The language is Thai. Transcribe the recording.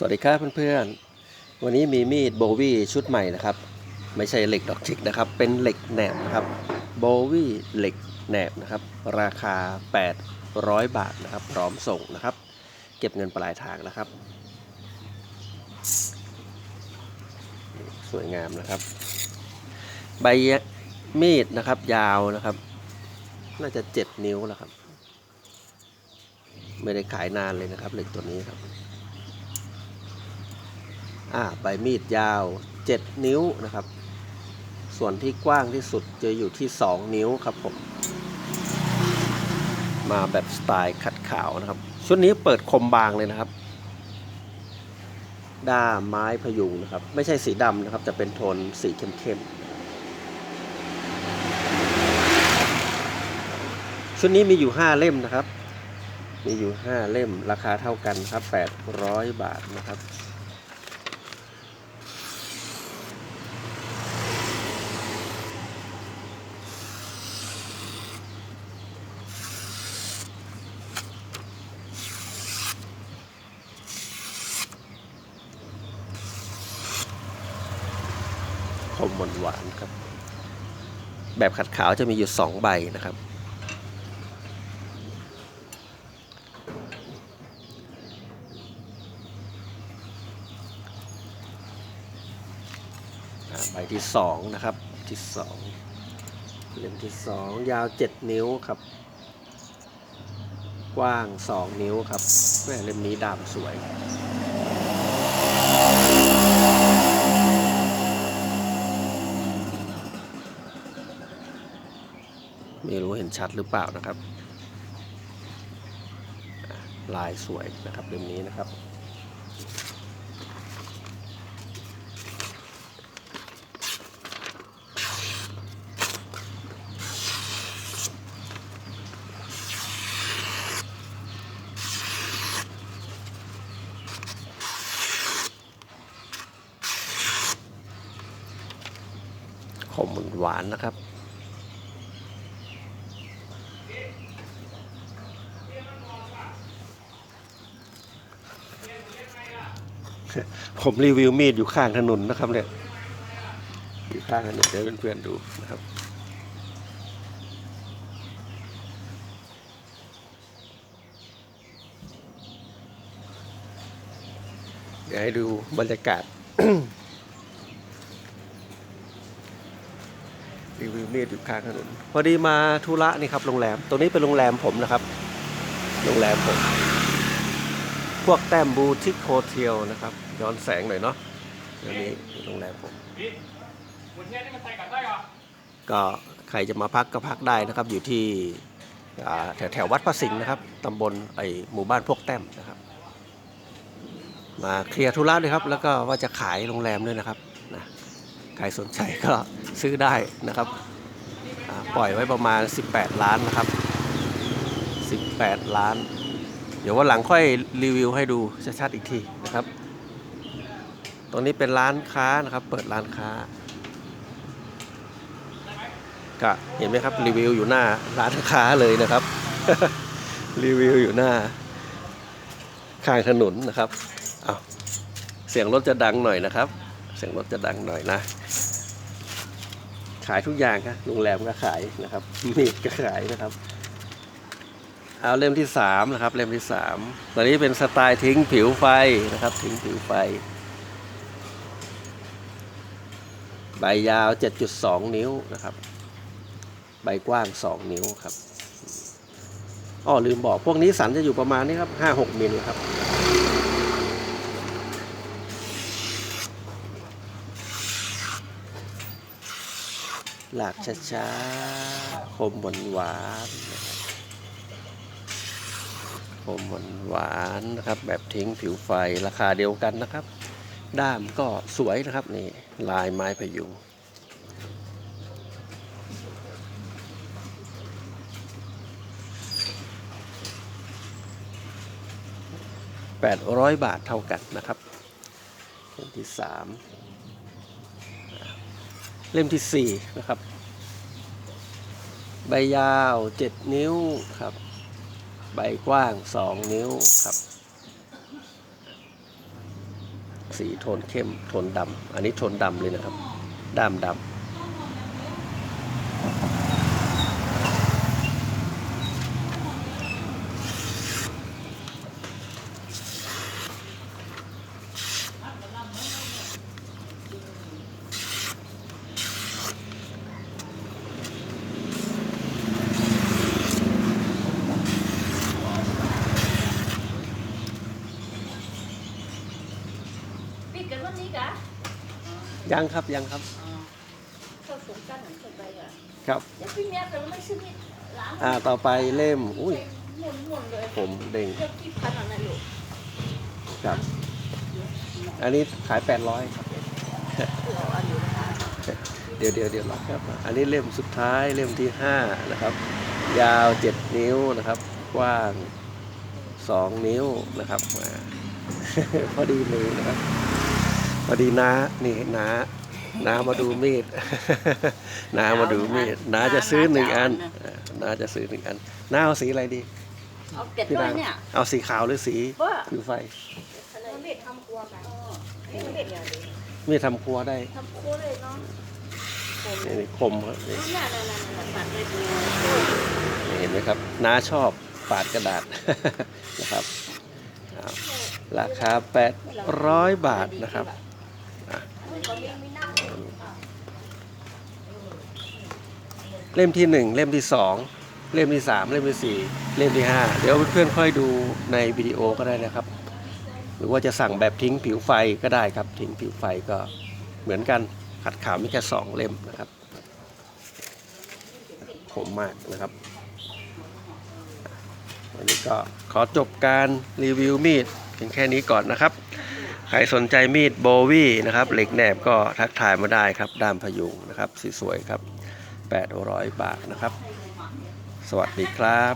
สวัสดีครับเพื่อนๆ วันนี้มีมีดโบวี่ชุดใหม่นะครับ ไม่ใช่เหล็กดอกจิกนะครับ เป็นเหล็กแหนบนะครับโบวี่เหล็กแหนบนะครับ ราคา 800 บาทนะครับ พร้อมส่งนะครับ เก็บเงินปลายทางนะครับ สวยงามนะครับ ใบมีดนะครับยาวนะครับ น่าจะ 7 นิ้วแล้วครับ ไม่ได้ขายนานเลยนะครับเหล็กตัวนี้ครับ อ่าใบมีดยาว 7 นิ้วนะครับ ส่วนที่กว้างที่สุดจะอยู่ที่ 2 นิ้วครับผม มาแบบสไตล์ขัดขาวนะครับ ชุดนี้เปิดคมบางเลยนะครับ ด้าไม้พยุงนะครับ ไม่ใช่สีดำนะครับ จะเป็นโทนสีเข้มๆ ชุดนี้มีอยู่ 5 เล่มนะครับ มีอยู่ 5 เล่มราคาเท่ากันครับ 800 บาทนะครับ คม หวานครับ แบบขัดขาวจะมีอยู่สองใบนะครับ ใบที่สองนะครับที่สองเล่มที่สองยาวเจ็ดนิ้วครับ กว้างสองนิ้วครับแม่เล่มนี้ดามสวย ไม่รู้เห็นชัดหรือเปล่านะครับ ลายสวยนะครับเล่มนี้นะครับขมหวานนะครับ ผมรีวิวมีดอยู่ข้างถนนนะครับ เนี่ย อยู่ข้างถนนเดี๋ยวเพื่อนๆดูนะครับเดี๋ยวให้ดูบรรยากาศรีวิวมีดอยู่ข้างถนนพอดีมาธุระนี่ครับโรงแรม ตรงนี้เป็นโรงแรมผมนะครับ โรงแรมผม พวกแต้มบูทิกโฮเทลนะครับ ย้อนแสงหน่อยเนาะเดี๋ยวนี้โรงแรมผมก็ใครจะมาพักก็พักได้นะครับ อยู่ที่แถวแถววัดพระสิงห์นะครับตำบลไอหมู่บ้านพวกแต้มนะครับ มาเคลียร์ธุระเลยครับ แล้วก็ว่าจะขายโรงแรมด้วยนะครับนะใครสนใจก็ซื้อได้นะครับ ปล่อยไว้ประมาณ 18 ล้านนะครับ 18 ล้าน เดี๋ยววันหลังค่อยรีวิวให้ดูชัดๆอีกทีนะครับ ตรงนี้เป็นร้านค้านะครับ เปิดร้านค้า ก็เห็นไหมครับรีวิวอยู่หน้าร้านค้าเลยนะครับ รีวิวอยู่หน้า ข้างถนนนะครับเอาเสียงรถจะดังหน่อยนะครับ เสียงรถจะดังหน่อยนะ ขายทุกอย่างครับโรงแรมก็ขายนะครับมีดก็ขายนะครับ เอาเล่มที่สามนะครับเล่มที่สามตอนนี้เป็นสไตล์ทิ้งผิวไฟนะครับทิ้งผิวไฟ ใบยาว 7.2 นิ้วนะครับ ใบกว้าง 2 นิ้วครับอ๋อลืมบอกพวกนี้สันจะอยู่ประมาณนี้ครับ 5-6มิลครับหลากช้าๆคมหวานหวานนะครับ มหวานหวานๆนะครับ แบบทิ้งผิวไฟราคาเดียวกันนะครับ ด้ามก็สวยนะครับนี่ลายไม้พยุง800บาทเท่ากันนะครับเล่มที่3เล่มที่4นะครับ ใบยาว7นิ้วครับ ใบกว้าง 2 นิ้วครับ สีโทนเข้มโทนดำอันนี้โทนดำเลยนะครับดำดำ ปิดกันวันนี้กะ ยังครับยังครับเข้าสงกรารหนังสบายอะครับยังพี่เมียแต่ไม่ซื้อมีล้างอ่าต่อไปเล่มอุ้ยหมุนหมุนๆเลยผมเด้งเลือกที่พันอะไรลูกครับ อันนี้ขาย800ครับเราอันอยู่นะคะเดี๋ยวเดี๋ยวเดี๋ยวรอครับ อันนี้เล่มสุดท้ายเล่มที่5นะครับ ยาว7นิ้วนะครับ กว้าง2นิ้วนะครับมาพอดีมือนะครับ พอดีน้านี่น้าน้ามาดูมีด น้ามาดูมีดน้าจะซื้อหนึ่งอันอ่าน้าจะซื้อหนึ่งอันน้าเอาสีอะไรดีเอาเก็บพี่ด้วนายงเนี่ย เอาสีขาวหรือสีว่าผิวไฟอะไรเบ็ดทำครัวกันนี่เบ็ดอย่างนี้มีดทำครัวได้ทำครัวเลยเนาะผมนี่นี่คมครับนี่ นั่นนั่นนั่นนั่นตัดเลยดูนี่เห็นไหมครับน้าชอบปาดกระดาษ นะครับเอาราคา 800 บาทนะครับ มันก็ยังไม่น่าเล่มที่1เล่มที่2เล่มที่3เล่มที่เล่มที่5เดี๋ยวเพื่อนๆค่อยดูในวิดีโอก็ได้นะครับ หรือว่าจะสั่งแบบทิ้งผิวไฟก็ได้ครับ ทิ้งผิวไฟก็เหมือนกันขัดขาวมีแค่2เล่มนะครับคมมากนะครับวันนี้ก็ขอจบการรีวิวมีดเพียงแค่นี้ก่อนนะครับ ใครสนใจมีดโบวี่นะครับ เหล็กแหนบก็ทักทายมาได้ครับด้ามพยุงนะครับสวยๆครับ800 บาทนะครับ สวัสดีครับ